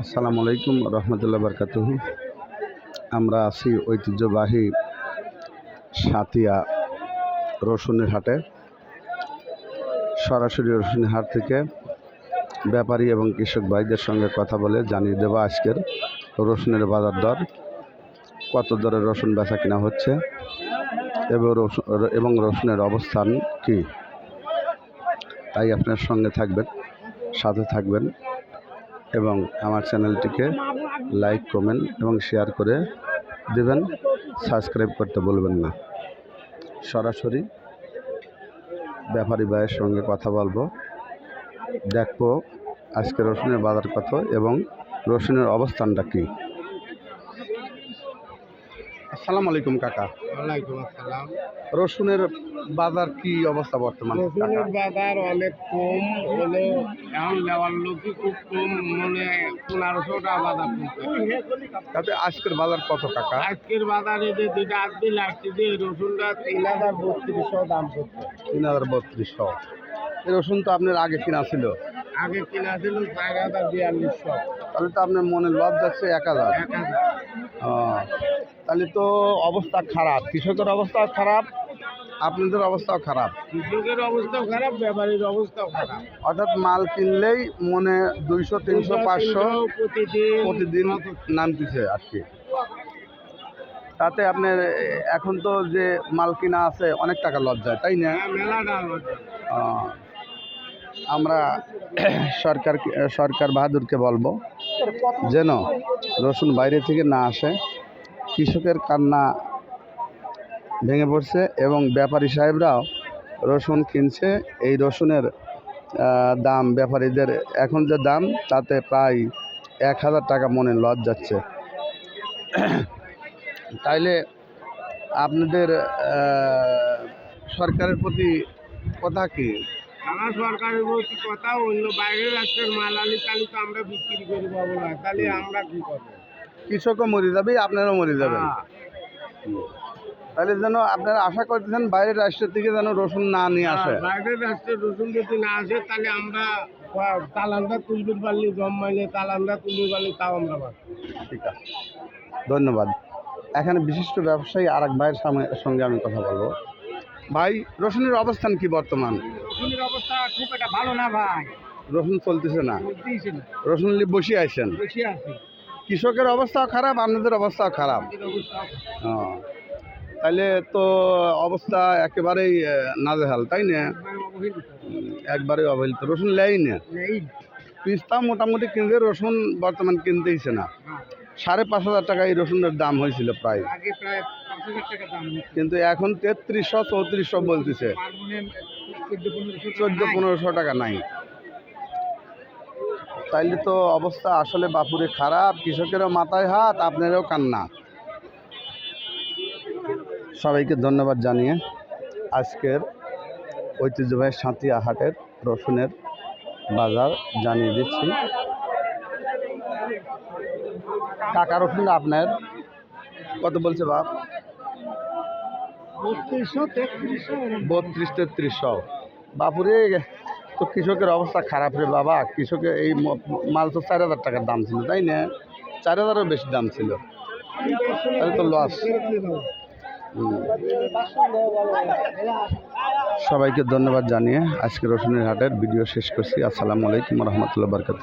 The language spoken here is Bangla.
আসসালামু আলাইকুম রহমতুল্লাহ বরকাতুহু। আমরা আছি ঐতিহ্যবাহী সাতিয়া রসুনের হাটে। সরাসরি রসুনের হাট থেকে ব্যাপারী এবং কৃষক ভাইদের সঙ্গে কথা বলে জানিয়ে দেবো আজকের রসুনের বাজার দর। কত দরে রসুন বেচা কিনা হচ্ছে? এবং রসুন, এবং রসুনের অবস্থান কি? তাই আপনার সঙ্গে থাকবেন, সাথে থাকবেন, এবং আমার চ্যানেলটিকে লাইক, কমেন্ট এবং শেয়ার করে দেবেন। সাবস্ক্রাইব করতে বলবেন না। সরাসরি ব্যাপারী ভাইয়ের সঙ্গে কথা বলব। দেখব আজকে রসুনের বাজার কত এবং রসুনের অবস্থানটা কি। আসসালামু আলাইকুম কাকা। ওয়ালাইকুম আসসালাম। রসুনের বাজার কি অবস্থা বর্তমানে? রসুনের বাজার অনেক কম হলো এখন নেওয়ার লোকই খুব কম মনে পনেরোশো টাকা বাজার তাতে আজকের বাজার কত টাকা আজকের বাজারে যে দুইটা দিন লাগছে যে রসুনটা তিন হাজার বত্রিশশো দাম পড়ছে তিন হাজার বত্রিশশো। এই রসুন তো আপনার আগে কিনা ছিল। আগে কিনা ছিল চার হাজার বিয়াল্লিশশো। তাহলে তো আপনার মনে লস যাচ্ছে এক হাজার। এক হাজার। তাহলে তো অবস্থা খারাপ। কৃষকের অবস্থাও খারাপ আপনাদের অবস্থাও খারাপ। কৃষকের অবস্থাও খারাপ ব্যাপারীর অবস্থাও খারাপ। অর্থাৎ মাল কিনলেই মনে দুইশো তিনশো পাঁচশো প্রতিদিন প্রতিদিন নামতেছে আর কি। তাতে আপনার এখন তো যে মাল কিনা আছে অনেক টাকা লস যায় তাই না? হ্যাঁ, আমরা সরকার সরকার বাহাদুরকে বলব যেন রসুন বাইরে থেকে না আসে। কৃষকের কান্না ভেঙে পড়ছে এবং ব্যাপারী সাহেবরাও রসুন কিনছে। এই রসুনের দাম ব্যাপারীদের, এখন যে দাম তাতে প্রায় এক হাজার টাকা মনে লজ যাচ্ছে। তাইলে আপনাদের সরকারের প্রতি কথা কি? আমার সরকারের বলছি কথা অন্য বাইরের রাষ্ট্রের মাল আনি তাহলে তো আমরা বিক্রি করে পাবো না, তাহলে আমরা কি করব? কৃষকও মরে যাবে আপনারাও মরে যাবেন। হ্যাঁ। তাহলে যেন আপনারা আশা করতেছেন বাইরের রাষ্ট্রের থেকে যেন রসুন না নিয়ে আসে। আর বাইরের রাষ্ট্রের রসুন যদি না আসে তাহলে আমরা তালানটা তুলতে পারলি জম্মাইলে তালানটা তুলতে পারলি তাও আমরা ঠিক আছে। ধন্যবাদ। এখানে বিশিষ্ট ব্যবসায়ী আর এক ভাইয়ের সঙ্গে আমি কথা বলব। ভাই রসুনের অবস্থান কি বর্তমান? রসুনের অবস্থা খুব একটা ভালো না ভাই। রসুন চলতেছে না। রসুন নিয়ে বসে আছেন বেশি আছে। কৃষকের অবস্থাও খারাপ আপনাদের অবস্থাও খারাপ হ্যাঁ তাহলে তো অবস্থা একেবারেই নাজেহাল তাই না একবারে অবহেলিত। একবারেই অবহেলিত রসুন লেই না পিস্তা মোটামুটি কিনতে রসুন বর্তমান কিনতেইছে না। সাড়ে পাঁচ হাজার টাকা এই রসুনের দাম হয়েছিল প্রায়। কিন্তু এখন তেত্রিশশো চৌত্রিশশো বলতেছে চোদ্দ পনেরোশো টাকা নাই। তাইলে তো অবস্থা আসলে বাপুরে খারাপ কৃষকেরও মাথায় হাত আপনারও কান্না। সবাইকে ধন্যবাদ জানিয়ে আজকের ঐতিহ্যবাহী সাঁতিয়া হাটের রসুনের বাজার জানিয়ে দিচ্ছি। টাকা রসুন আপনার কত বলছে বাপ? বত্রিশশো তেত্রিশশো। এরকম। বত্রিশ তেত্রিশশো। বাপুরে তো কৃষকের অবস্থা খারাপ রে বাবা। কৃষকের এই মাল তো চার হাজার টাকার দাম ছিল, তাই না? চার হাজারও বেশি দাম ছিল। তাহলে তো লস সবাইকে ধন্যবাদ জানিয়ে আজকে রসুনের হাটের ভিডিও শেষ করছি। আসসালামু আলাইকুম রহমতুল্লাহ বরকাত